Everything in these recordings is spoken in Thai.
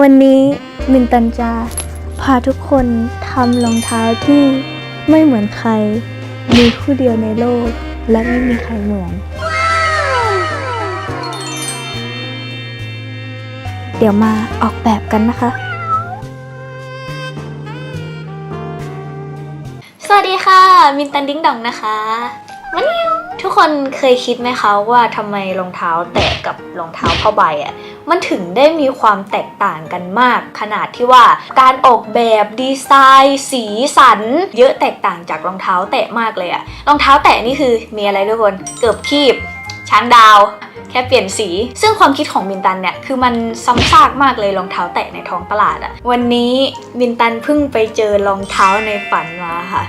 วันนี้มินตันจะพาทุกคนทำรองเท้าที่ไม่เหมือนใคร มีคู่เดียวในโลก และไม่มีใครเหมือน เดี๋ยวมาออกแบบกันนะคะ สวัสดีค่ะ มินตันดิ้งดองนะคะวันนี้ ทุกคนเคยคิดไหมคะว่าทำไมรองเท้าแตะกับรองเท้าผ้าใบอะ่ะมันถึงได้มีความแตกต่างกันมาก ขนาดที่ว่าการออกแบบดีไซน์ สีสัน เยอะแตกต่างจากรองเท้าแตะมากเลยอะรองเท้าแตะนี่คือมีอะไรทุกคนเกือบคีบ ช้างดาวแค่เปลี่ยนสี ซึ่งความคิดของมินตันเนี่ย คือมันซ้ำซากมากเลยรองเท้าแตะในท้องตลาดอะวันนี้มินตันเพิ่งไปเจอรองเท้าในฝันมาค่ะ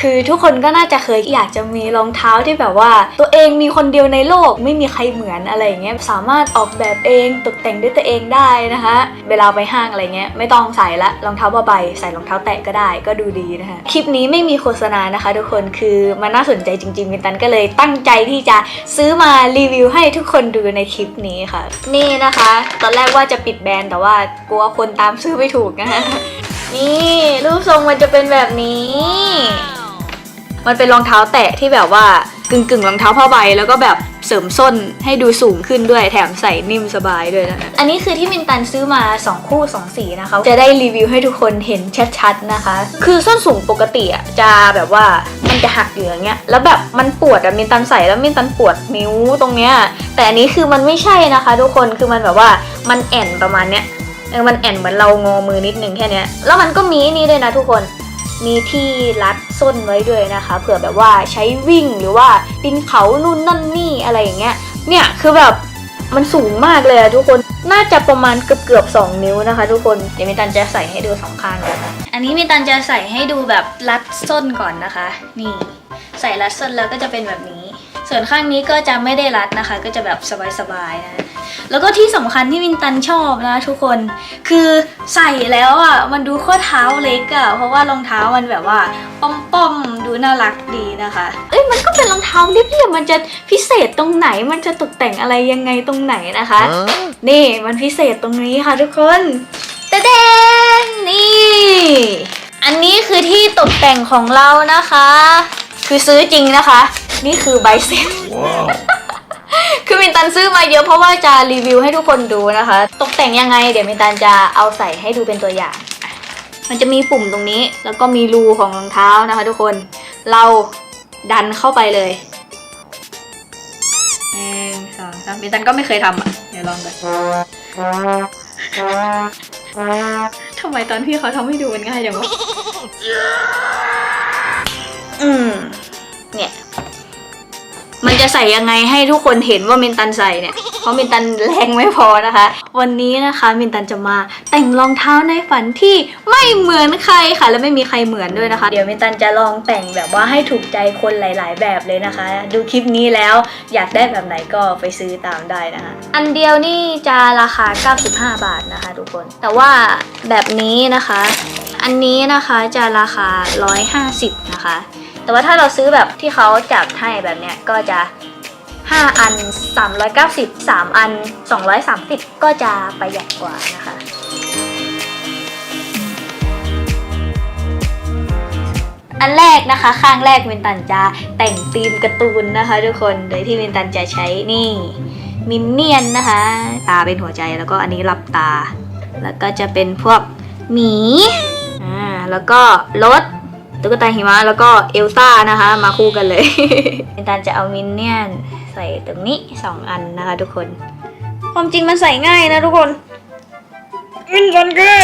คือทุกคนก็น่าจะเคยอยากจะมีรองเท้าที่แบบว่า ตัวเองมีคนเดียวในโลกไม่มีใครเหมือนอะไรอย่างเงี้ยสามารถออกแบบเองตกแต่งด้วยตัวเองได้นะคะ เวลาไปห้างอะไรเงี้ยไม่ต้องใส่ละรองเท้าผ้าใบใส่รองเท้าแตะก็ได้ก็ดูดีนะคะคลิปนี้ไม่มีโฆษณานะคะทุกคนคือมันน่าสนใจจริงๆมินตันก็เลยตั้งใจที่จะซื้อมารีวิวให้ทุกคนดูในคลิปนี้ค่ะ นี่นะคะ ตอนแรกว่าจะปิดแบรนด์แต่ว่ากลัวคนตามซื้อไม่ถูกนะคะนี่รูปทรงมันจะเป็นแบบนี้ มันเป็นรองเท้าแตะที่แบบว่ากึ่งกึ่งๆรองเท้าผ้าใบแล้วก็แบบเสริมส้นให้ดูสูงขึ้นด้วยแถมใส่นิ่มสบายด้วยนะคะอันนี้คือที่มินตันซื้อมา 2 คู่ 2 สีนะคะ จะได้รีวิวให้ทุกคนเห็นชัดๆนะคะ คือส้นสูงปกติอะจะแบบว่ามันจะหักอยู่อย่างเงี้ยแล้วแบบมันปวดอะมินตันใส่แล้วมินตันปวดนิ้วตรงเนี้ยแต่อันนี้คือมันไม่ใช่นะคะ ทุกคนคือมันแบบว่ามันแอนประมาณเนี้ยเออมันแอนเหมือนเรางอมือนิดนึงแค่เนี้ยแล้วมันก็มีนี่ด้วยนะทุกคน มีที่รัดส้นไว้ด้วยนะคะ เผื่อแบบว่าใช้วิ่งหรือว่าปีนเขานู่นนั่นนี่อะไรอย่างเงี้ย เนี่ยคือแบบมันสูงมากเลยทุกคน น่าจะประมาณเกือบเกือบสองนิ้วนะคะ ทุกคน เดี๋ยวมิตันจะใส่ให้ดูสองข้างกันอันนี้มิตันจะใส่ให้ดูแบบรัดส้นก่อนนะคะ นี่ ใส่รัดส้นแล้วก็จะเป็นแบบนี้ ส่วนข้างนี้ก็จะไม่ได้รัดนะคะ ก็จะแบบสบายๆนะ แล้วก็ที่สำคัญที่มินตันชอบนะทุกคนคือใส่แล้วอะมันดูข้อเท้าเล็กอะเพราะว่ารองเท้ามันแบบว่าป้อมๆดูน่ารักดีนะคะ เอ้ยมันก็เป็นรองเท้าเรียบๆมันจะพิเศษตรงไหนมันจะตกแต่งอะไรยังไงตรงไหนนะคะ นี่มันพิเศษตรงนี้ค่ะทุกคนตะเดนนี่ อันนี้คือที่ตกแต่งของเรานะคะ คือซื้อจริงนะคะ นี่คือใบเสร็จ คือมินตันซื้อมาเยอะเพราะว่าจะรีวิวให้ทุกคนดูนะคะ ตกแต่งยังไง เดี๋ยวมินตันจะเอาใส่ให้ดูเป็นตัวอย่าง มันจะมีปุ่มตรงนี้ แล้วก็มีรูของรองเท้านะคะ ทุกคน เราดันเข้าไปเลยหนึ่งสองสามมินตันก็ไม่เคยทำอะ เดี๋ยวลองกันทำไมตอนพี่เขาทำให้ดูมันง่ายจังวะอืมเนี่ย มันจะใส่ยังไงให้ทุกคนเห็นว่ามินตันใส่เนี่ย เพราะมินตันแรงไม่พอนะคะ วันนี้นะคะมินตันจะมาแต่งรองเท้าในฝันที่ไม่เหมือนใครค่ะ และไม่มีใครเหมือนด้วยนะคะ เดี๋ยวมินตันจะลองแต่งแบบว่าให้ถูกใจคนหลาย ๆ แบบเลยนะคะ ดูคลิปนี้แล้วอยากได้แบบไหนก็ไปซื้อตามได้นะคะ อันเดียวนี่จะราคา 95 บาทนะคะ ทุกคน แต่ว่าแบบนี้นะคะ อันนี้นะคะจะราคา 150 นะคะ แต่ว่าถ้าเราซื้อแบบที่เขาจัดให้แบบเนี้ยก็จะ 5 อัน 390 3 อัน 230 ก็จะประหยัดกว่านะคะ อันแรกนะคะ ข้างแรกวินตันจะแต่งธีมการ์ตูนนะคะทุกคน โดยที่วินตันจะใช้นี่มินเนี่ยนนะคะ ตาเป็นหัวใจแล้วก็อันนี้หลับตา แล้วก็จะเป็นพวกหมีอ่าแล้วก็รถ ตุ๊กตาหิมะแล้วก็เอลซ่านะคะ มาคู่กันเลยเป็นตานจะเอามินเนี่ยนใส่ตรงนี้สองอันนะคะทุกคน ความจริงมันใส่ง่ายนะทุกคน มินตันแค่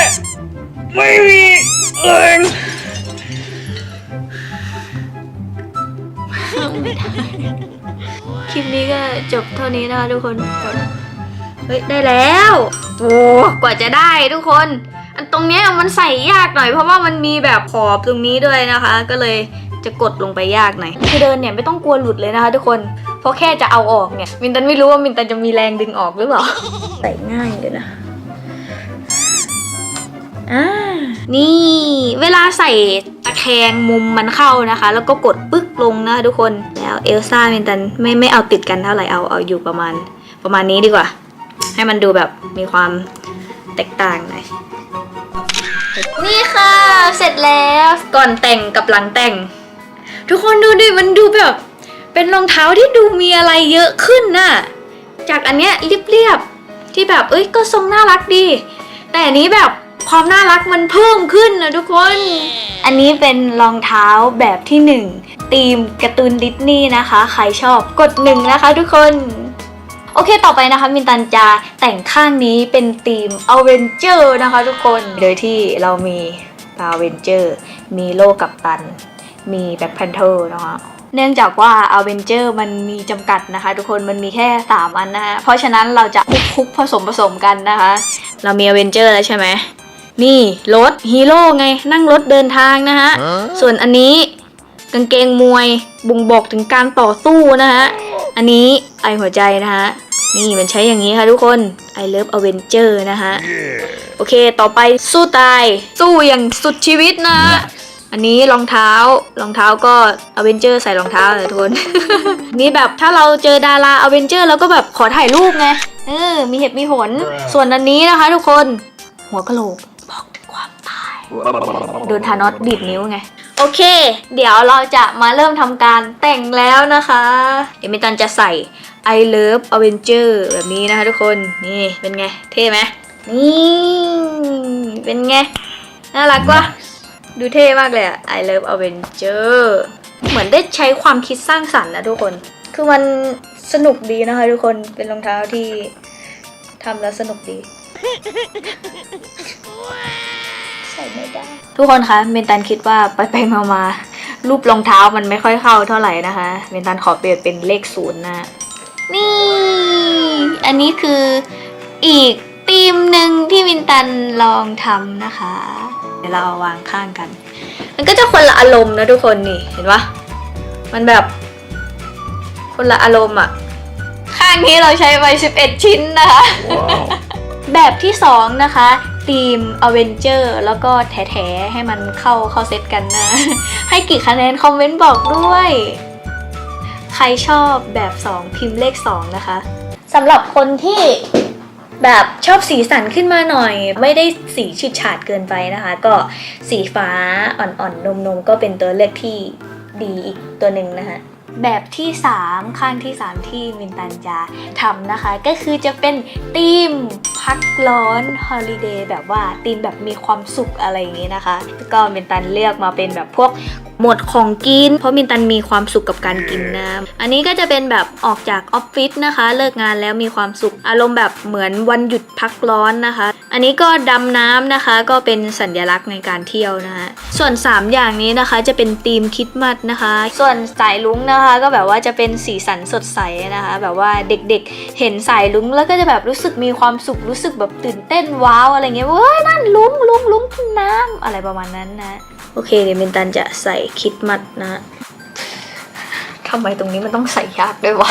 ไม่มีแรงคลิปนี้ก็จบเท่านี้นะคะทุกคน เฮ้ย ได้แล้ว โอ้กว่าจะได้ทุกคนอัน ตรงเนี้ยมันใส่ยากหน่อยเพราะว่ามันมีแบบขอบตรงนี้ด้วยนะคะ ก็เลยจะกดลงไปยากหน่อยคือเดินเนี่ยไม่ต้องกลัวหลุดเลยนะคะ ทุกคนเพราะแค่จะเอาออกเนี่ยมินตันไม่รู้ว่ามินตันจะมีแรงดึงออกหรือเปล่าใส่ง่ายเลยนะอ่านี่เวลาใส่ตะแคงมุมมันเข้านะคะ แล้วก็กดปึ๊กลงนะคะทุกคนแล้วเอลซ่ามินตันไม่ไม่เอาติดกันเท่าไหร่เอาเอาอยู่ประมาณประมาณนี้ดีกว่า ให้มันดูแบบมีความแตกต่างหน่อย นี่ค่ะ เสร็จแล้วก่อนแต่งกับหลังแต่ง ทุกคนดูดิมันดูแบบ เป็นรองเท้าที่ดูมีอะไรเยอะขึ้นน่ะ จากอันเนี้ยเรียบๆที่แบบเอ้ยก็ทรงน่ารักดี แต่อันนี้แบบความน่ารักมันเพิ่มขึ้นนะทุกคน อันนี้เป็นรองเท้าแบบที่หนึ่งธีมการ์ตูนดิสนีย์นะคะ ใครชอบกดหนึ่งนะคะทุกคน โอเคต่อไปนะคะมินตันจะแต่งข้างนี้เป็นธีมอเวนเจอร์นะคะทุกคนโดยที่เรามีอเวนเจอร์มีโลกัปตัน มีแบ็คแพนเทอร์นะคะเนื่องจากว่าอเวนเจอร์มันมีจำกัดนะคะ ทุกคนมันมีแค่ 3 อันนะคะเพราะฉะนั้นเราจะคลุกคลุกผสมผสมกันนะคะ เรามีอเวนเจอร์แล้วใช่ไหมนี่รถฮีโร่ไงนั่งรถเดินทางนะฮะ ส่วนอันนี้กางเกงมวยบ่งบอกถึงการต่อสู้นะฮะ อันนี้ไอหัวใจนะฮะ นี่มันใช้อย่างนี้ค่ะทุกคน I love Avenger นะฮะ โอเคต่อไปสู้ตาย สู้อย่างสุดชีวิตนะฮะอันนี้รองเท้ารองเท้าก็อเวนเจอร์ใส่รองเท้าเลยทุกคน นี่แบบถ้าเราเจอดาราอเวนเจอร์เราก็แบบขอถ่ายรูปไง เออ มีเหตุมีผลส่วนอันนี้นะคะทุกคน หัวกะโหลกบอกถึงความตาย โดนธานอสดีดนิ้วไง โอเค เดี๋ยวเราจะมาเริ่มทำการแต่งแล้วนะคะ เดี๋ยวมิตันจะใส่ I love Avenger แบบนี้นะคะทุกคน นี่เป็นไง เท่ไหมนี่เป็นไง น่ารักวะดูเท่มากเลยอะ I love Avenger เหมือนได้ใช้ความคิดสร้างสรรค์นะทุกคน คือมันสนุกดีนะคะทุกคน เป็นรองเท้าที่ทำแล้วสนุกดีใส่ ไม่ได้ ทุกคนคะเมนตันคิดว่าไปไปมามารูปรองเท้ามันไม่ค่อยเข้าเท่าไหร่นะคะ เมนตันขอเปลี่ยนเป็นเลขศูนย์นะ นี่ อันนี้คืออีกธีมหนึ่งที่มินตันลองทำนะคะ เดี๋ยวเราเอาวางข้างกัน มันก็จะคนละอารมณ์นะทุกคนนี่เห็นปะมันแบบ คนละอารมณ์อะข้างนี้เราใช้ไป 11 ชิ้นนะคะ แบบที่สองนะคะ ทีม Avenger แล้วก็แถๆให้มันเข้าเข้าเซตกันนะ ให้กี่คะแนนคอมเมนต์บอกด้วย ใครชอบแบบ2พิมพ์เลข 2 นะคะสำหรับคนที่แบบชอบสีสันขึ้นมาหน่อย ไม่ได้สีฉูดฉาดเกินไปนะคะ ก็สีฟ้าอ่อนๆนมๆก็เป็นตัวเลือกที่ดีอีกตัวหนึ่งนะคะแบบที่ 3ข้างที่ 3 ที่มินตันจะทำนะคะ ก็คือจะเป็นธีม พักร้อนฮอลิเดย์แบบว่าธีมแบบมีความสุขอะไรอย่างนี้นะคะ ก็เมนตันเลือกมาเป็นแบบพวก หมดของกิน เพราะมินตันมีความสุขกับการกินน้ำอันนี้ก็จะเป็นแบบออกจากออฟฟิศนะคะ เลิกงานแล้วมีความสุขอารมณ์แบบเหมือนวันหยุดพักร้อนนะคะ อันนี้ก็ดำน้ำนะคะ ก็เป็นสัญลักษณ์ในการเที่ยวนะคะส่วน 3 อย่างนี้นะคะจะเป็นธีมคิดมัดนะคะ ส่วนสายลุงนะคะ ก็แบบว่าจะเป็นสีสันสดใสนะคะ แบบว่าเด็กๆ เห็นสายลุงแล้วก็จะแบบรู้สึกมีความสุขรู้สึกแบบตื่นเต้นว้าวอะไรเงี้ยเว้ยนั่นลุงลุงลุงขึ้นน้ำอะไรประมาณนั้นนะ โอเคเดี๋ยวมินตันจะใส่คริดมัดนะทำไมตรงนี้มันต้องใส่ยากด้วยวะ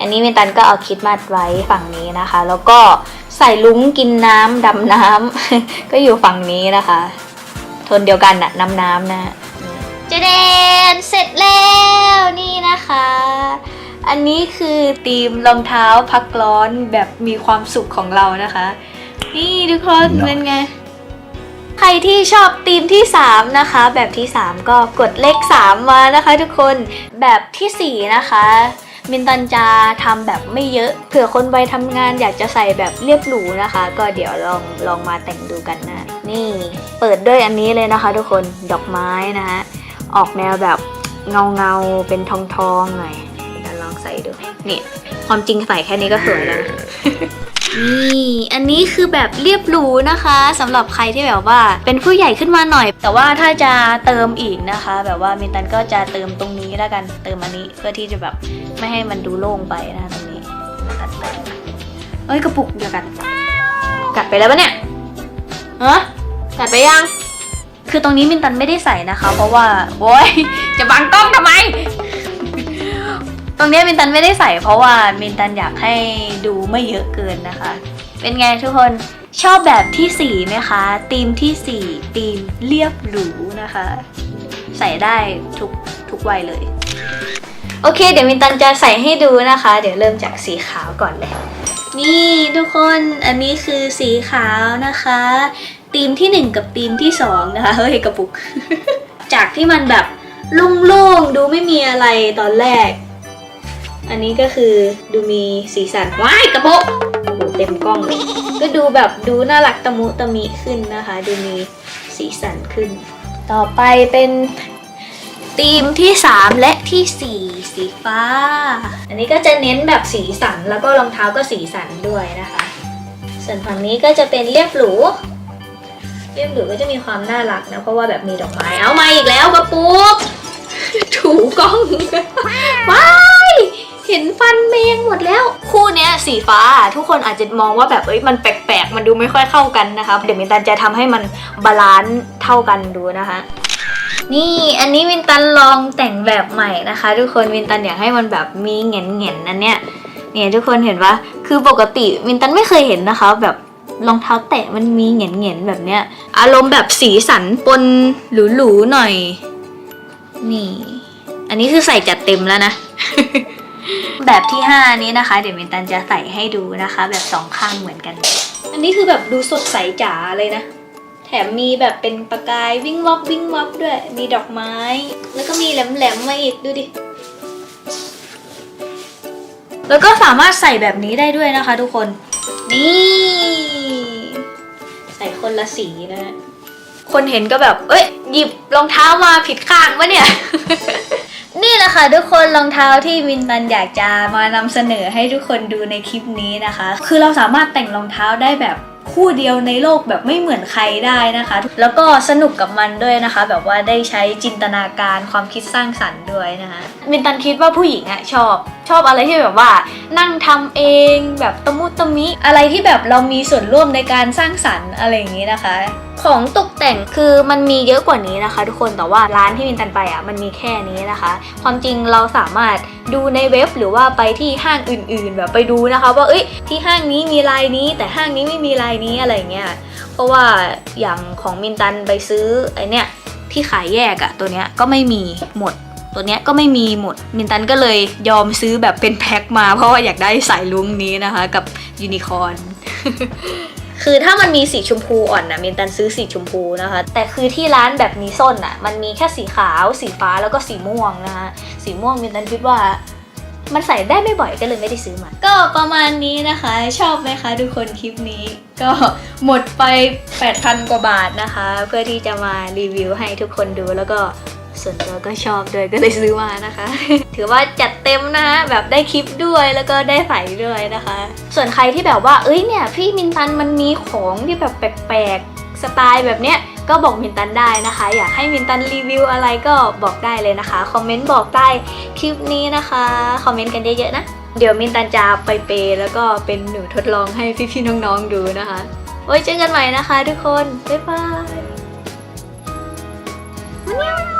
อันนี้มินตันก็เอาคิดมัดไว้ฝั่งนี้นะคะ แล้วก็ใส่ลุ้งกินน้ำดำน้ำก็อยู่ฝั่งนี้นะคะโทนเดียวกันน่ะน้ำน้ำนะเจเดนเสร็จแล้วนี่นะคะ อันนี้คือธีมรองเท้าพักร้อนแบบมีความสุขของเรานะคะ นี่ทุกคนเป็นไง ใครที่ชอบธีมที่ 3 นะคะ แบบที่ 3 ก็กดเลข 3 มานะคะทุกคนแบบทีสี่ 4 นะคะ มินตันจะทำแบบไม่เยอะ เผื่อคนไปทำงานอยากจะใส่แบบเรียบหรูนะคะ ก็เดี๋ยวลองลองมาแต่งดูกันนะ นี่เปิดด้วยอันนี้เลยนะคะ ทุกคนดอกไม้นะฮะออกแนวแบบเงาเงาเป็นทองทองหน่อยลองใส่ดูนี่ความจริงใส่แค่นี้ก็สวยแล้ว นี่อันนี้คือแบบเรียบหรูนะคะสำหรับใครที่แบบว่าเป็นผู้ใหญ่ขึ้นมาหน่อย แต่ว่าถ้าจะเติมอีกนะคะ แบบว่ามินตันก็จะเติมตรงนี้แล้วกันเติมอันนี้เพื่อที่จะแบบไม่ให้มันดูโล่งไปนะคะตรงนี้ก็เติมเอ้ยกระปุกเดียวกัน กัดไปแล้วปะเนี่ยฮะกัดไปยัง คือตรงนี้มินตันไม่ได้ใส่นะคะ เพราะว่าโว้ยจะบังกล้องทำไม ตรงนี้มินตันไม่ได้ใส่เพราะว่ามินตันอยากให้ดูไม่เยอะเกินนะคะ เป็นไงทุกคนชอบแบบที่ 4 ไหมคะธีมที่ 4ธีมเรียบหรูนะคะ ใส่ได้ทุกทุกวัยเลย โอเค เดี๋ยวมินตันจะใส่ให้ดูนะคะ เดี๋ยวเริ่มจากสีขาวก่อนเลย นี่ทุกคนอันนี้คือสีขาวนะคะธีมที่หนึ่งกับธีมที่สองนะคะ เฮ้ยกระปุก จากที่มันแบบโล่งๆดูไม่มีอะไรตอนแรก อันนี้ก็คือดูมีสีสัน ว้ายกระปุกโอ้โหเต็มกล้องเลยก็ดูแบบดูน่ารักตะมุตะมิขึ้นนะคะ ดูมีสีสันขึ้น ต่อไปเป็นธีมที่ 3 และที่ 4 สีฟ้า อันนี้ก็จะเน้นแบบสีสันแล้วก็รองเท้าก็สีสันด้วยนะคะ ส่วนฝั่งนี้ก็จะเป็นเรียบหรู เรียบหรูก็จะมีความน่ารักนะเพราะว่าแบบมีดอกไม้ เอามาอีกแล้วกระปุกถูกล้องว้า เห็นฟันเมงหมดแล้ว คู่เนี้ยสีฟ้าทุกคนอาจจะมองว่าแบบเอ้ยมันแปลกๆ มันดูไม่ค่อยเข้ากันนะคะเดี๋ยวมินตันจะทำให้มันบาลานซ์เท่ากันดูนะคะนี่อันนี้วินตันลองแต่งแบบใหม่นะคะ ทุกคนวินตันอยากให้มันแบบมีแง่นแง่นๆอันเนี้ยเนี่ยทุกคนเห็นปะคือปกติวินตันไม่เคยเห็นนะคะ แบบรองเท้าแตะมันมีแง่นแง่นแบบเนี้ยอารมณ์แบบสีสันปนหรูๆหน่อย นี่ อันนี้คือใส่จัดเต็มแล้วนะ แบบที่ 5 นี้นะคะ เดี๋ยวมินตันจะใส่ให้ดูนะคะ แบบสองข้างเหมือนกัน อันนี้คือแบบดูสดใสจ๋าเลยนะ แถมมีแบบเป็นประกายวิ่งวับวิ่งวับด้วย มีดอกไม้ แล้วก็มีแหลมๆมาอีกดูดิแล้วก็สามารถใส่แบบนี้ได้ด้วยนะคะ ทุกคน นี่ ใส่คนละสีนะฮะคนเห็นก็แบบ เอ้ย หยิบรองเท้ามาผิดข้างวะเนี่ยนี่แห ละค่ะทุกคนรองเท้าที่วินตันอยากจะมานำเสนอให้ทุกคนดูในคลิปนี้นะคะ คือเราสามารถแต่งรองเท้าได้แบบ คู่เดียวในโลกแบบไม่เหมือนใครได้นะคะ แล้วก็สนุกกับมันด้วยนะคะ แบบว่าได้ใช้จินตนาการความคิดสร้างสรรค์ด้วยนะคะวินตันคิดว่าผู้หญิงอะชอบ ชอบอะไรที่แบบว่า นั่งทำเองแบบตะมุตะมิอะไรที่แบบเรามีส่วนร่วมในการสร้างสรรค์อะไรอย่างนี้นะคะของตกแต่งคือมันมีเยอะกว่านี้นะคะ ทุกคนแต่ว่าร้านที่มินตันไปอะมันมีแค่นี้นะคะ ความจริงเราสามารถดูในเว็บหรือว่าไปที่ห้างอื่นๆ แบบไปดูนะคะ ว่าเอ้ยที่ห้างนี้มีลายนี้ แต่ห้างนี้ไม่มีลายนี้อะไรเงี้ยเพราะว่าอย่างของมินตันไปซื้อไอเนี้ยที่ขายแยกอะตัวเนี้ยก็ไม่มีหมด ตัวเนี้ยก็ไม่มีหมดมินตันก็เลยยอมซื้อแบบเป็นแพ็คมา เพราะว่าอยากได้สายลุงนี้นะคะ กับยูนิคอร์นคือถ้ามันมีสีชมพูอ่อนนะมินตันซื้อสีชมพูนะคะ แต่คือที่ร้านแบบมีส้นอะ มันมีแค่สีขาว สีฟ้าแล้วก็สีม่วงนะคะ สีม่วงมินตันคิดว่า มันใส่ได้ไม่บ่อยก็เลยไม่ได้ซื้อมา ก็ประมาณนี้นะคะ ชอบไหมคะทุกคนคลิปนี้ ก็หมดไป 8,000 กว่าบาทนะคะ เพื่อที่จะมารีวิวให้ทุกคนดูแล้วก็ส่วนตัวก็ชอบด้วยก็เลยซื้อมานะคะ ถือว่าจัดเต็มนะคะแบบได้คลิปด้วยแล้วก็ได้ใส่ด้วยนะคะ ส่วนใครที่แบบว่าเอ้ยเนี่ยพี่มินตันมันมีของที่แบบแปลกๆสไตล์แบบเนี้ย ก็บอกมินตันได้นะคะ อยากให้มินตันรีวิวอะไรก็บอกได้เลยนะคะ คอมเมนต์บอกใต้คลิปนี้นะคะ คอมเมนต์กันเยอะๆนะ เดี๋ยวมินตันจะไปเปแล้วก็เป็นหนูทดลองให้พี่ๆน้องๆดูนะคะ ไว้เจอกันใหม่นะคะทุกคน บ๊ายบาย